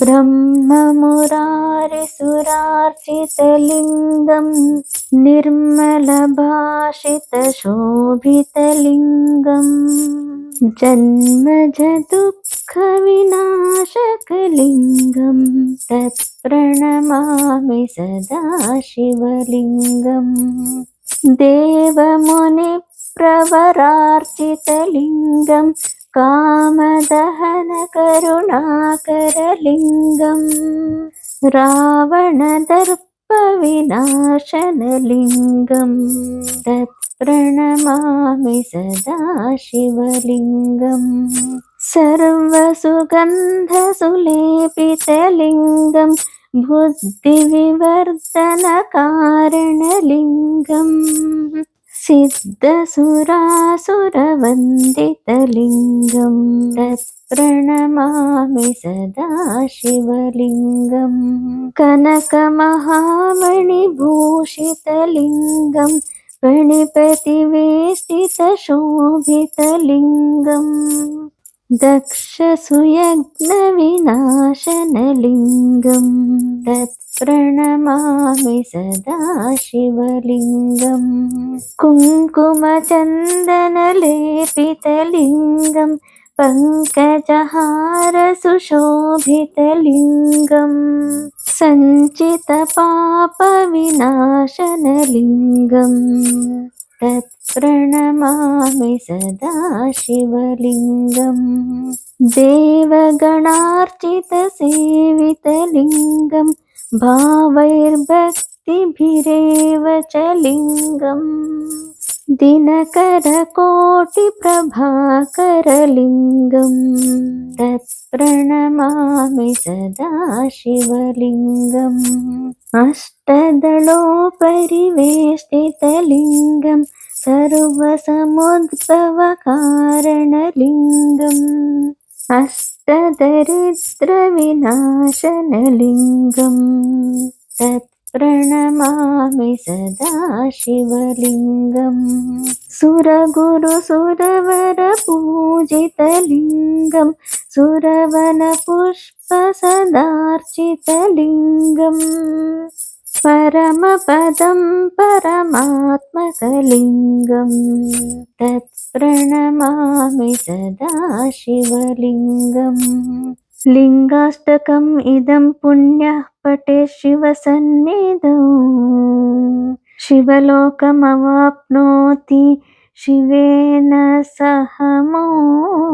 ब्रह्ममुरारिसुरार्चितलिङ्गं निर्मलभाषितशोभितलिङ्गम् जन्मज दुःखविनाशकलिङ्गं तत्प्रणमामि सदा शिवलिङ्गम् देवमुनिप्रवरार्चितलिङ्गं कामदहनकरुणाकरलिङ्गम् रावणदर्पविनाशनलिङ्गं सदा शिवलिङ्गम् सर्वसुगन्धसुलेपितलिङ्गं बुद्धिविवर्धनकारणलिङ्गम् सिद्धसुरासुरवन्दितलिङ्गं तत्प्रणमामि सदा शिवलिङ्गम् कनकमहामणिभूषितलिङ्गं फणिपतिवेष्टितशोभितलिङ्गम् दक्षसुयज्ञविनाशनलिङ्गं तत्प्रणमामि सदा शिवलिङ्गम् कुङ्कुमचन्दनलेपितलिङ्गं पङ्कजहारसुशोभितलिङ्गम् सञ्चितपापविनाशनलिङ्गं तत्प्रणमामि सदा शिवलिङ्गम्। देवगणार्चितसेवितलिङ्गं भावैर्भक्तिभिरेव च लिङ्गम्। दिनकरकोटिप्रभाकरलिङ्गं तत्प्रणमामि सदा शिवलिङ्गम्। अष्टदलोपरिवेष्टितलिङ्गं सर्वसमुद्भवकारणलिङ्गम् अष्टदरिद्रविनाशनलिङ्गं तत्प्रणमामि सदा शिवलिङ्गम्। सुरगुरुसुरवरपूजितलिङ्गं सुरवनपुष्पसदार्चितलिङ्गम् परमपदं परमात्मकलिङ्गं तत्प्रणमामि सदा शिवलिङ्गम् लिङ्गाष्टकम् इदं पुण्यः पटे शिवसन्निधौ शिवलोकमवाप्नोति शिवेन सह मोदति